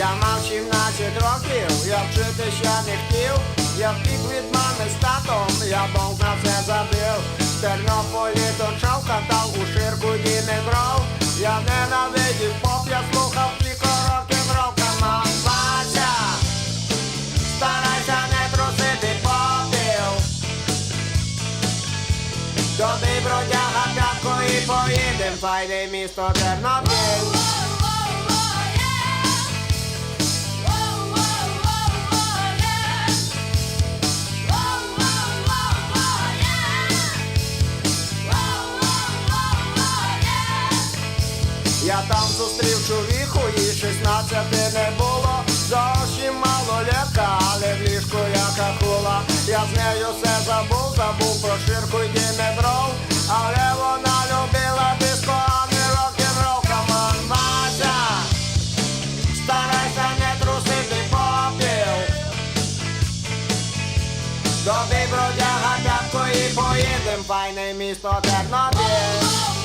Я мав 17 років, я вчити ще не хотів. Я втік від мами з татом, я бомб на це забив. В Тернополі точав, катав у ширку дімедров. Я ненавидів поп, я слухав тільки рок-н-рол, камон, Вася. Старайся не трусити попіл. Тобі бродяга п'ятку і поїдем, файне місто Тернопіль. Там зустрів чоловіку, їй 16 не було. Зовсім мало малолетка, але в ліжку яка хула. Я з нею все забув, забув про ширку й дімедров. Але вона любила диско, а не рок-н-рол, камон, Вася. Старайся не трусити попіл. Добий бродяга п'ятку і поїдем, файне місто Тернопіль.